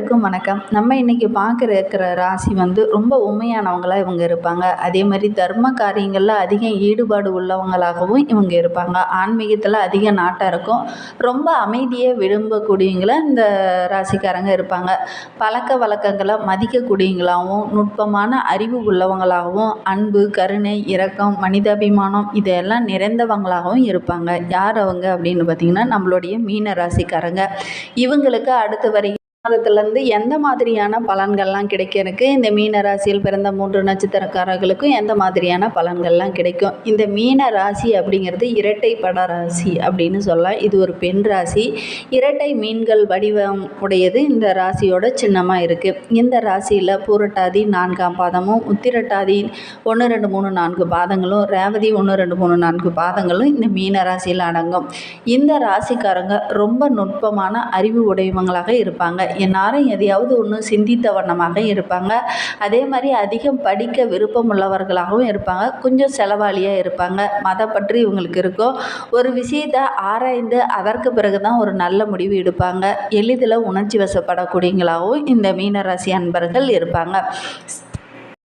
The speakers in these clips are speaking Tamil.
எல்லாருக்கும் வணக்கம். நம்ம இன்றைக்கி பார்க்குற இருக்கிற ராசி வந்து ரொம்ப உண்மையானவங்களாக இவங்க இருப்பாங்க. அதே மாதிரி தர்ம காரியங்களில் அதிக ஈடுபாடு உள்ளவங்களாகவும் இவங்க இருப்பாங்க. ஆன்மீகத்தில் அதிக நாட்டாக இருக்கும். ரொம்ப அமைதியை விரும்பக்கூடியவங்கள இந்த ராசிக்காரங்க இருப்பாங்க. பழக்க வழக்கங்களை மதிக்கக்கூடியவங்களாகவும் நுட்பமான அறிவு உள்ளவங்களாகவும் அன்பு கருணை இரக்கம் மனிதாபிமானம் இதெல்லாம் நிறைந்தவங்களாகவும் இருப்பாங்க. யார் அவங்க அப்படின்னு பார்த்தீங்கன்னா நம்மளுடைய மீன ராசிக்காரங்க. இவங்களுக்கு அடுத்து வரை மாதத்துலேருந்து எந்த மாதிரியான பலன்கள்லாம் கிடைக்க எனக்கு இந்த மீன ராசியில் பிறந்த மூன்று நட்சத்திரக்காரர்களுக்கும் எந்த மாதிரியான பலன்கள்லாம் கிடைக்கும்? இந்த மீன ராசி அப்படிங்கிறது இரட்டை பட ராசி அப்படின்னு சொல்லலாம். இது ஒரு பெண் ராசி. இரட்டை மீன்கள் வடிவம் உடையது இந்த ராசியோட சின்னமாக இருக்குது இந்த ராசியில் பூரட்டாதி நான்காம் பாதமும் உத்திரட்டாதி ஒன்று ரெண்டு மூணு நான்கு பாதங்களும் ரேவதி ஒன்று ரெண்டு மூணு நான்கு பாதங்களும் இந்த மீன ராசியில் அடங்கும். இந்த ராசிக்காரங்க ரொம்ப நுட்பமான அறிவு உடையவங்களாக இருப்பாங்க. எந்நேரம் எதையாவது ஒன்று சிந்தித்த வண்ணமாக இருப்பாங்க. அதே மாதிரி அதிகம் படிக்க விருப்பம் உள்ளவர்களாகவும் இருப்பாங்க. கொஞ்சம் செலவாளியாக இருப்பாங்க. மத பற்றி இவங்களுக்கு இருக்கும். ஒரு விஷயத்தை ஆராய்ந்து அதற்கு பிறகு தான் ஒரு நல்ல முடிவு எடுப்பாங்க. எளிதில் உணர்ச்சி வசப்படக்கூடியவங்களாகவும் இந்த மீனராசி அன்பர்கள் இருப்பாங்க.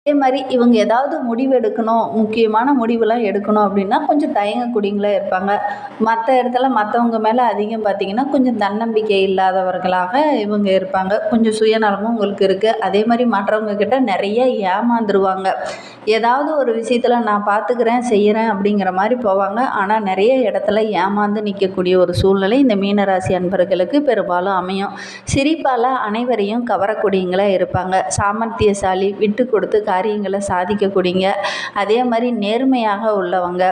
அதே மாதிரி இவங்க ஏதாவது முடிவு எடுக்கணும் முக்கியமான முடிவெல்லாம் எடுக்கணும் அப்படின்னா கொஞ்சம் தயங்கக்கூடியங்களா இருப்பாங்க. மற்ற இடத்துல மற்றவங்க மேலே அதிகம் பார்த்திங்கன்னா கொஞ்சம் தன்னம்பிக்கை இல்லாதவர்களாக இவங்க இருப்பாங்க. கொஞ்சம் சுயநலமும் உங்களுக்கு இருக்குது அதே மாதிரி மற்றவங்க கிட்ட நிறைய ஏமாந்துருவாங்க. ஏதாவது ஒரு விஷயத்தில் நான் பார்த்துக்கிறேன் செய்கிறேன் அப்படிங்கிற மாதிரி போவாங்க. ஆனால் நிறைய இடத்துல ஏமாந்து நிற்கக்கூடிய ஒரு சூழ்நிலை இந்த மீனராசி அன்பர்களுக்கு பெரும்பாலும் அமையும். சிரிப்பால் அனைவரையும் கவரக்கூடியங்களாக இருப்பாங்க. சாமர்த்தியசாலி விட்டு கொடுத்து காரியங்களை சாதிக்கக்கூடியங்க. அதே மாதிரி நேர்மையாக உள்ளவங்க.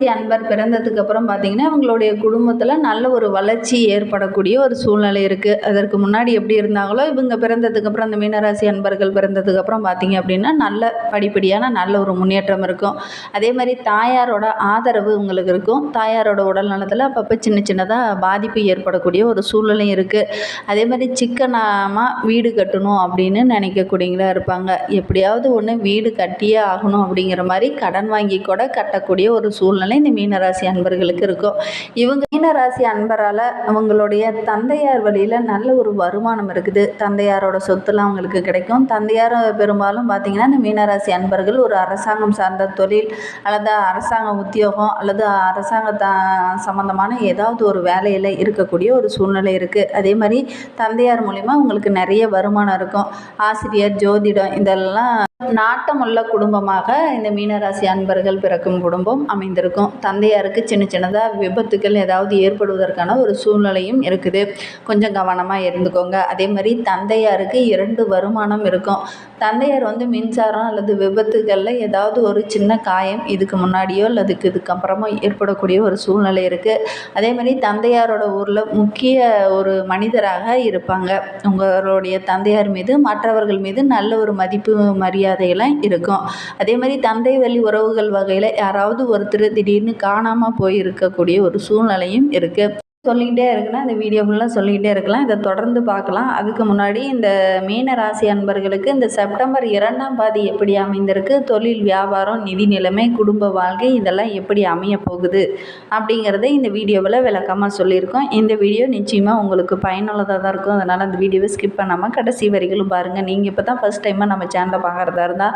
அன்பர் பிறந்ததுக்கு அப்புறம் பார்த்தீங்கன்னா அவங்களுடைய குடும்பத்தில் நல்ல ஒரு வளர்ச்சி ஏற்படக்கூடிய ஒரு சூழ்நிலை இருக்குது அதற்கு முன்னாடி எப்படி இருந்தாங்களோ இவங்க பிறந்ததுக்கு அப்புறம் அந்த மீனராசி அன்பர்கள் பிறந்ததுக்கு அப்புறம் பார்த்தீங்க அப்படின்னா நல்ல படிப்படியான நல்ல ஒரு முன்னேற்றம் இருக்கும். அதே மாதிரி தாயாரோட ஆதரவு உங்களுக்கு இருக்கும். தாயாரோட உடல் நலத்தில் அப்பப்போ சின்ன சின்னதாக பாதிப்பு ஏற்படக்கூடிய ஒரு சூழ்நிலையும் இருக்குது அதே மாதிரி சிக்கனமாக வீடு கட்டணும் அப்படின்னு நினைக்கக்கூடியங்களா இருப்பாங்க. எப்படியாவது ஒன்று வீடு கட்டியே ஆகணும் அப்படிங்கிற மாதிரி கடன் வாங்கி கூட கட்டக்கூடிய ஒரு சூழ்நிலை இந்த மீனராசி அன்பர்களுக்கு இருக்கும். இவங்க மீனராசி அன்பரால் அவங்களுடைய தந்தையார் வழியில் நல்ல ஒரு வருமானம் இருக்குது. தந்தையாரோட சொத்துலாம் அவங்களுக்கு கிடைக்கும். தந்தையார் பெரும்பாலும் பார்த்திங்கன்னா இந்த மீனராசி அன்பர்கள் ஒரு அரசாங்கம் சார்ந்த தொழில் அல்லது அரசாங்க உத்தியோகம் அல்லது அரசாங்க த சம்மந்தமான ஏதாவது ஒரு வேலையில் இருக்கக்கூடிய ஒரு சூழ்நிலை இருக்குது அதே மாதிரி தந்தையார் மூலிமா உங்களுக்கு நிறைய வருமானம் இருக்கும். ஆசிரியர் ஜோதிடம் இதெல்லாம் நாட்டமுள்ள குடும்பமாக இந்த மீனராசி அன்பர்கள் பிறக்கும் குடும்பம் அமைந்திருக்கும். தந்தையாருக்கு சின்ன சின்னதாக விபத்துக்கள் ஏதாவது ஏற்படுவதற்கான ஒரு சூழ்நிலையும் இருக்குது. கொஞ்சம் கவனமாக இருந்துக்கோங்க. அதே மாதிரி தந்தையாருக்கு இரண்டு வருமானம் இருக்கும். தந்தையார் வந்து மின்சாரம் அல்லது விபத்துகளில் ஏதாவது ஒரு சின்ன காயம் இதுக்கு முன்னாடியோ அல்லது இதுக்கப்புறமோ ஏற்படக்கூடிய ஒரு சூழ்நிலை இருக்குது அதே மாதிரி தந்தையாரோட ஊரில் முக்கிய ஒரு மனிதராக இருப்பாங்க. உங்களுடைய தந்தையார் மீது மற்றவர்கள் மீது நல்ல ஒரு மதிப்பு மரியாதை கதையெல்லாம் இருக்கும். அதே மாதிரி தந்தை வழி உறவுகள் வகையில் யாராவது ஒருத்தர் திடீர்னு காணாமல் போயிருக்கக்கூடிய ஒரு சூழ்நிலையும் இருக்குது சொல்லிக்கிட்டே இருக்குன்னா இந்த வீடியோ ஃபுல்லாக சொல்லிக்கிட்டே இருக்கலாம். இதை தொடர்ந்து பார்க்கலாம். அதுக்கு முன்னாடி இந்த மீன ராசி அன்பர்களுக்கு இந்த செப்டம்பர் இரண்டாம் பாதி எப்படி அமைந்திருக்கு? தொழில் வியாபாரம் நிதி நிலைமை குடும்ப வாழ்க்கை இதெல்லாம் எப்படி அமைய போகுது? அப்படிங்கிறத இந்த வீடியோவில் விளக்கமாக சொல்லியிருக்கோம். இந்த வீடியோ நிச்சயமாக உங்களுக்கு பயனுள்ளதாக தான் இருக்கும். அதனால் அந்த வீடியோவை ஸ்கிப் பண்ணாமல் கடைசி வரிகளும் பாருங்கள் நீங்கள் இப்போ தான் ஃபஸ்ட் டைமாக நம்ம சேனலை பார்க்குறதா இருந்தால்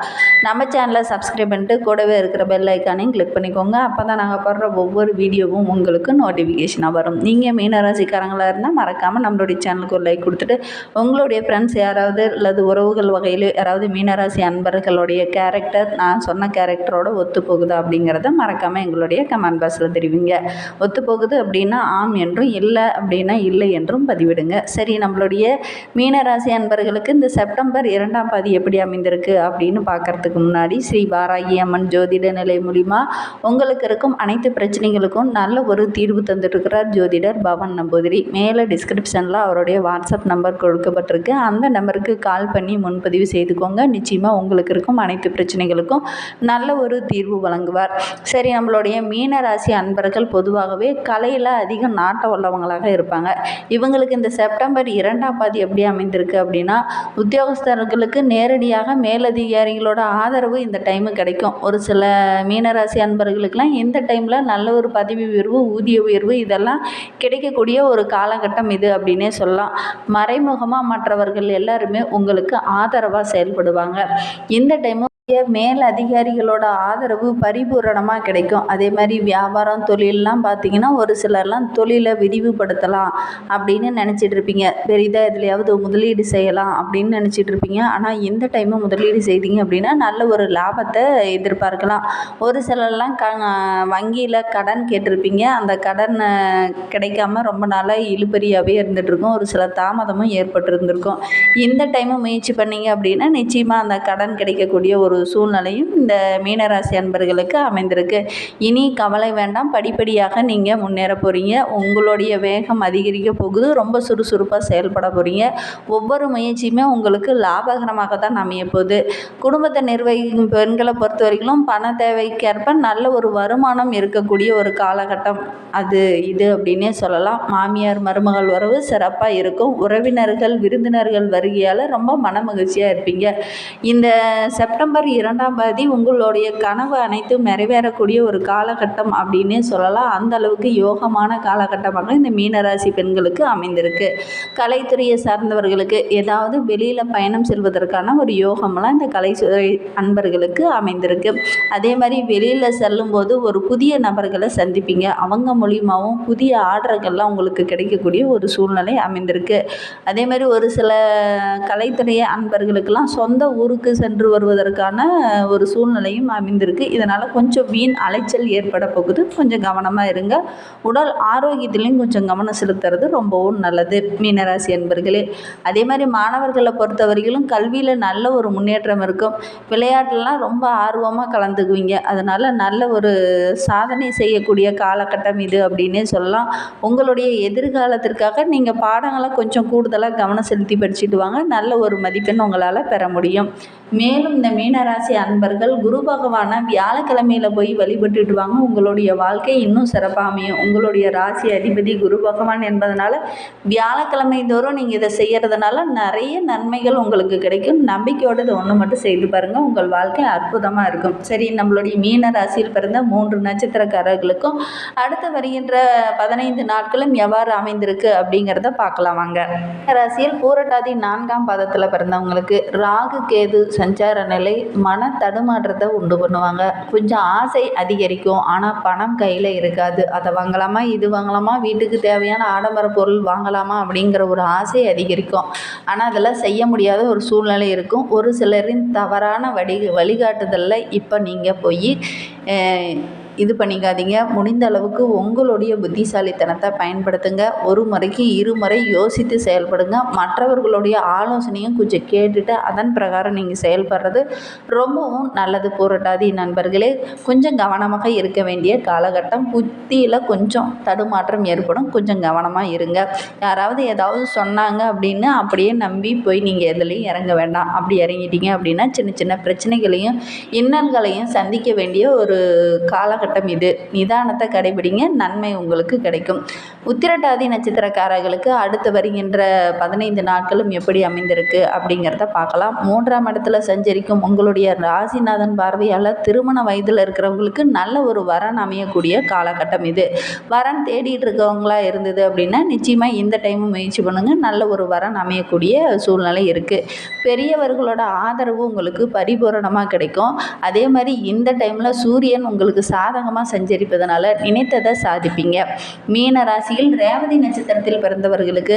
நம்ம சேனலை சப்ஸ்கிரைப் பண்ணிட்டு கூடவே இருக்கிற பெல் ஐக்கானையும் கிளிக் பண்ணிக்கோங்க. அப்போ தான் நாங்கள் போடுற ஒவ்வொரு வீடியோவும் உங்களுக்கு நோட்டிஃபிகேஷனாக வரும். நீங்கள் நீங்கள் மீனராசிக்காரங்களாக இருந்தால் மறக்காமல் நம்மளுடைய சேனலுக்கு ஒரு லைக் கொடுத்துட்டு உங்களுடைய ஃப்ரெண்ட்ஸ் யாராவது அல்லது உறவுகள் வகையில் யாராவது மீனராசி அன்பர்களுடைய கேரக்டர் நான் சொன்ன கேரக்டரோட ஒத்து போகுது அப்படிங்கிறத மறக்காமல் எங்களுடைய கமெண்ட் பாக்ஸில் தெரிவிங்க. ஒத்து போகுது அப்படின்னா ஆம் என்றும் இல்லை அப்படின்னா இல்லை என்றும் பதிவிடுங்க. சரி நம்மளுடைய மீனராசி அன்பர்களுக்கு இந்த செப்டம்பர் இரண்டாம் பாதி எப்படி அமைந்திருக்கு அப்படின்னு பார்க்குறதுக்கு முன்னாடி ஸ்ரீ பாராகி அம்மன் ஜோதிட நிலை மூலிமா உங்களுக்கு இருக்கும் அனைத்து பிரச்சனைகளுக்கும் நல்ல ஒரு தீர்வு தந்துட்டுருக்கிறார் ஜோதிடர் பவன் நம்பூதிரி. மேலே டிஸ்கிரிப்ஷனில் அவருடைய வாட்ஸ்அப் நம்பர் கொடுக்கப்பட்டிருக்கு. அந்த நம்பருக்கு கால் பண்ணி முன்பதிவு செய்துக்கோங்க. நிச்சயமாக உங்களுக்கு இருக்கும் அனைத்து பிரச்சனைகளுக்கும் நல்ல ஒரு தீர்வு வழங்குவார். சரி நம்மளுடைய மீனராசி அன்பர்கள் பொதுவாகவே கலையில் அதிக நாட்டம் உள்ளவங்களாக இருப்பாங்க. இவங்களுக்கு இந்த செப்டம்பர் இரண்டாம் பாதி எப்படி அமைந்திருக்கு அப்படின்னா உத்தியோகஸ்தர்களுக்கு நேரடியாக மேலதிகாரிகளோட ஆதரவு இந்த டைமு கிடைக்கும். ஒரு சில மீனராசி அன்பர்களுக்கெல்லாம் இந்த டைமில் நல்ல ஒரு பதவி உயர்வு ஊதிய உயர்வு இதெல்லாம் கிடைக்கக்கூடிய ஒரு காலகட்டம் இது அப்படின்னே சொல்லலாம். மறைமுகமாக மற்றவர்கள் எல்லாருமே உங்களுக்கு ஆதரவாக செயல்படுவாங்க. இந்த டைமும் மேல் அதிகாரிகளோட ஆதரவு பரிபூரணமாக கிடைக்கும். அதே மாதிரி வியாபாரம் தொழிலெலாம் பார்த்தீங்கன்னா ஒரு சிலர்லாம் தொழிலை விரிவுபடுத்தலாம் அப்படின்னு நினச்சிட்டு இருப்பீங்க. பெரிதாக எதுலையாவது முதலீடு செய்யலாம் அப்படின்னு நினச்சிட்டு இருப்பீங்க. ஆனால் இந்த டைமு முதலீடு செய்தீங்க அப்படின்னா நல்ல ஒரு லாபத்தை எதிர்பார்க்கலாம். ஒரு சிலர்லாம் க வங்கியில் கடன் கேட்டிருப்பீங்க. அந்த கடன் கிடைக்காம ரொம்ப நாளாக இழுபறியாகவே இருந்துகிட்ருக்கும் ஒரு சில தாமதமும் ஏற்பட்டிருந்திருக்கும். இந்த டைமு முயற்சி பண்ணீங்க அப்படின்னா நிச்சயமாக அந்த கடன் கிடைக்கக்கூடிய ஒரு சூழ்நிலையும் இந்த மீனராசி அன்பர்களுக்கு அமைந்திருக்கு. இனி கவலை வேண்டாம். படிப்படியாக நீங்கள் முன்னேற போகிறீங்க உங்களுடைய வேகம் அதிகரிக்க போகுது. ரொம்ப சுறுசுறுப்பாக செயல்பட போகிறீங்க ஒவ்வொரு முயற்சியுமே உங்களுக்கு லாபகரமாக தான் அமைய போகுது. குடும்பத்தை நிர்வகிக்கும் பெண்களை பொறுத்த வரைக்கும் பண தேவைக்கேற்ப நல்ல ஒரு வருமானம் இருக்கக்கூடிய ஒரு காலகட்டம். அது இது அப்படின்னே சொல்லலாம். மாமியார் மருமகள் உறவு சிறப்பாக இருக்கும். உறவினர்கள் விருந்தினர்கள் வருகையால் ரொம்ப மன மகிழ்ச்சியாக இருப்பீங்க. இந்த செப்டம்பர் இரண்டாம் பாதி உங்களுடைய கனவு அனைத்தும் நிறைவேறக்கூடிய ஒரு காலகட்டம் அப்படின்னே சொல்லலாம். அந்த அளவுக்கு யோகமான காலகட்டமாக இந்த மீனராசி பெண்களுக்கு அமைந்திருக்கு. கலைத்துறையை சார்ந்தவர்களுக்கு ஏதாவது வெளியில் பயணம் செல்வதற்கான ஒரு யோகமெல்லாம் இந்த கலைத்துறை அன்பர்களுக்கு அமைந்திருக்கு. அதே மாதிரி வெளியில் செல்லும்போது ஒரு புதிய நபர்களை சந்திப்பீங்க. அவங்க மூலியமாகவும் புதிய ஆர்டர்கள்லாம் உங்களுக்கு கிடைக்கக்கூடிய ஒரு சூழ்நிலை அமைந்திருக்கு. அதே மாதிரி ஒரு சில கலைத்துறை அன்பர்களுக்கெல்லாம் சொந்த ஊருக்கு சென்று வருவதற்கான ஒரு சூழ்நிலையும் அமைந்திருக்கு. இதனால் கொஞ்சம் வீண் அலைச்சல் ஏற்பட போகுது. கொஞ்சம் கவனமாக இருங்க. உடல் ஆரோக்கியத்திலையும் கொஞ்சம் கவனம் செலுத்துறது ரொம்பவும் நல்லது. மீனராசி என்பர்களே அதே மாதிரி மாணவர்களை பொறுத்தவரையிலும் கல்வியில் நல்ல ஒரு முன்னேற்றம் இருக்கும். விளையாட்டுலாம் ரொம்ப ஆர்வமாக கலந்துக்குவீங்க. அதனால் நல்ல ஒரு சாதனை செய்யக்கூடிய காலகட்டம் இது அப்படின்னே சொல்லலாம். உங்களுடைய எதிர்காலத்திற்காக நீங்கள் பாடங்களை கொஞ்சம் கூடுதலாக கவனம் செலுத்தி படிச்சுட்டு வாங்க. நல்ல ஒரு மதிப்பெண் உங்களால் பெற முடியும். மேலும் இந்த மீனராசி அன்பர்கள் குரு பகவானை வியாழக்கிழமையில் போய் வழிபட்டுட்டு வாங்க உங்களுடைய வாழ்க்கை இன்னும் சிறப்பாக அமையும் உங்களுடைய ராசி அதிபதி குரு பகவான் என்பதனால வியாழக்கிழமை தோறும் நீங்கள் இதை செய்கிறதுனால நிறைய நன்மைகள் உங்களுக்கு கிடைக்கும். நம்பிக்கையோடு இதை ஒன்று மட்டும் செய்து பாருங்கள் உங்கள் வாழ்க்கை அற்புதமாக இருக்கும். சரி நம்மளுடைய மீன ராசியில் பிறந்த மூன்று நட்சத்திரக்காரர்களுக்கும் அடுத்து வருகின்ற பதினைந்து நாட்களும் எவ்வாறு அமைந்திருக்கு அப்படிங்கிறத பார்க்கலாம் வாங்க. ராசியில் பூரட்டாதி நான்காம் பாதத்தில் பிறந்தவங்களுக்கு ராகு கேது சஞ்சார நிலை மன தடுமாற்றத்தை உண்டு பண்ணுவாங்க. கொஞ்சம் ஆசை அதிகரிக்கும். ஆனால் பணம் கையில் இருக்காது. அதை வாங்கலாமா இது வாங்கலாமா வீட்டுக்கு தேவையான ஆடம்பர பொருள் வாங்கலாமா அப்படிங்கிற ஒரு ஆசை அதிகரிக்கும். ஆனால் அதெல்லாம் செய்ய முடியாத ஒரு சூழ்நிலை இருக்கும். ஒரு சிலரின் தவறான வழி வழிகாட்டுதலில் இப்போ நீங்கள் போய் இது பண்ணிக்காதீங்க. முடிந்த அளவுக்கு உங்களுடைய புத்திசாலித்தனத்தை பயன்படுத்துங்க. ஒரு முறைக்கு இருமுறை யோசித்து செயல்படுங்க. மற்றவர்களுடைய ஆலோசனையும் கொஞ்சம் கேட்டுட்டு அதன் பிரகாரம் நீங்கள் செயல்படுறது ரொம்பவும் நல்லது. போராட்டாதி நண்பர்களே கொஞ்சம் கவனமாக இருக்க வேண்டிய காலகட்டம். புத்தியில் கொஞ்சம் தடுமாற்றம் ஏற்படும். கொஞ்சம் கவனமாக இருங்க. யாராவது ஏதாவது சொன்னாங்க அப்படின்னு அப்படியே நம்பி போய் நீங்கள் எதுலேயும் இறங்க வேண்டாம். அப்படி இறங்கிட்டீங்க அப்படின்னா சின்ன சின்ன பிரச்சனைகளையும் இன்னல்களையும் சந்திக்க வேண்டிய ஒரு காலகட்டம் காலகட்டம் இது. நிதானத்தை கடைபிடிங்க நன்மை உங்களுக்கு கிடைக்கும். உத்திரட்டாதி நட்சத்திரக்காரர்களுக்கு அடுத்து வருகின்ற பதினைந்து நாட்களும் எப்படி அமைந்திருக்கு அப்படிங்கிறத பார்க்கலாம். மூன்றாம் இடத்துல சஞ்சரிக்கும் உங்களுடைய ராசிநாதன் பார்வையால் திருமண வயதில் இருக்கிறவங்களுக்கு நல்ல ஒரு வரன் அமையக்கூடிய காலகட்டம் இது. வரன் தேடிட்டு இருக்கவங்களா இருந்தது அப்படின்னா நிச்சயமாக இந்த டைமும் முயற்சி பண்ணுங்கள் நல்ல ஒரு வரன் அமையக்கூடிய சூழ்நிலை இருக்குது பெரியவர்களோட ஆதரவு உங்களுக்கு பரிபூரணமாக கிடைக்கும். அதே மாதிரி இந்த டைமில் சூரியன் உங்களுக்கு சாத சாதகமாக சஞ்சரிப்பதனால நினைத்ததை சாதிப்பீங்க. மீன ராசியில் ரேவதி நட்சத்திரத்தில் பிறந்தவர்களுக்கு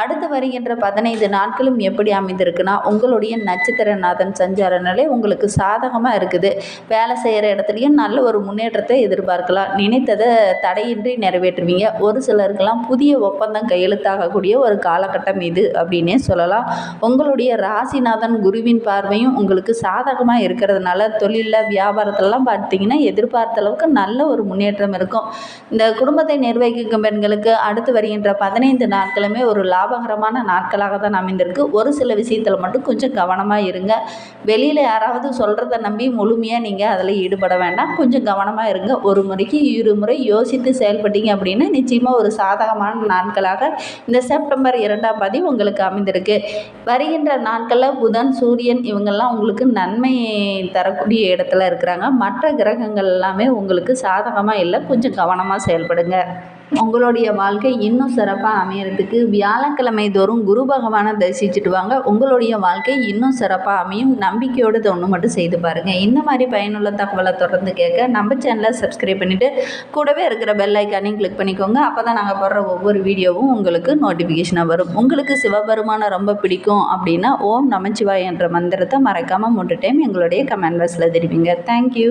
அடுத்து வருகின்ற பதினைந்து நாட்களும் எப்படி அமைந்திருக்குன்னா உங்களுடைய நட்சத்திரநாதன் சஞ்சார நிலை உங்களுக்கு சாதகமாக இருக்குது. வேலை செய்கிற இடத்துலையும் நல்ல ஒரு முன்னேற்றத்தை எதிர்பார்க்கலாம். நினைத்ததை தடையின்றி நிறைவேற்றுவீங்க. ஒரு சிலருக்கெல்லாம் புதிய ஒப்பந்தம் கையெழுத்தாகக்கூடிய ஒரு காலகட்டம் இது அப்படின்னே சொல்லலாம். உங்களுடைய ராசிநாதன் குருவின் பார்வையும் உங்களுக்கு சாதகமாக இருக்கிறதுனால தொழிலில் வியாபாரத்திலலாம் பார்த்தீங்கன்னா எதிர்பார்த்த அளவுக்கு ஓரளவுக்கு நல்ல ஒரு முன்னேற்றம் இருக்கும். இந்த குடும்பத்தை நிர்வகிக்கும் பெண்களுக்கு அடுத்து வருகின்ற பதினைந்து நாட்களுமே ஒரு லாபகரமான நாட்களாக தான் அமைந்திருக்கு. ஒரு சில விஷயத்தில் மட்டும் கொஞ்சம் கவனமாக இருங்க. வெளியில் யாராவது சொல்கிறத நம்பி முழுமையாக நீங்கள் அதில் ஈடுபட வேண்டாம். கொஞ்சம் கவனமாக இருங்க. ஒரு முறைக்கு இருமுறை யோசித்து செயல்பட்டீங்க அப்படின்னா நிச்சயமாக ஒரு சாதகமான நாட்களாக இந்த செப்டம்பர் இரண்டாம் பாதி உங்களுக்கு அமைந்திருக்கு. வருகின்ற நாட்களில் புதன் சூரியன் இவங்கெல்லாம் உங்களுக்கு நன்மை தரக்கூடிய இடத்துல இருக்கிறாங்க. மற்ற கிரகங்கள் எல்லாமே உங்களுக்கு சாதகமாக இல்லை கொஞ்சம் கவனமாக செயல்படுங்க. உங்களுடைய வாழ்க்கை இன்னும் சிறப்பாக அமையறதுக்கு வியாழக்கிழமை தோறும் குரு பகவானை தரிசிச்சுட்டு வாங்க. உங்களுடைய வாழ்க்கை இன்னும் சிறப்பாக அமையும். நம்பிக்கையோடு ஒன்று மட்டும் செய்து பாருங்கள் இந்த மாதிரி பயனுள்ள தகவலை தொடர்ந்து கேட்க நம்ம சேனலை சப்ஸ்கிரைப் பண்ணிவிட்டு கூடவே இருக்கிற பெல் ஐக்கானையும் கிளிக் பண்ணிக்கோங்க. அப்போ தான் நாங்கள் போடுற ஒவ்வொரு வீடியோவும் உங்களுக்கு நோட்டிஃபிகேஷனாக வரும். உங்களுக்கு சிவபெருமானை ரொம்ப பிடிக்கும் அப்படின்னா ஓம் நமச்சிவாய் என்ற மந்திரத்தை மறக்காமல் மூன்று டைம் எங்களுடைய கமெண்ட் பாக்ஸில் தெரிவிங்க. தேங்க்யூ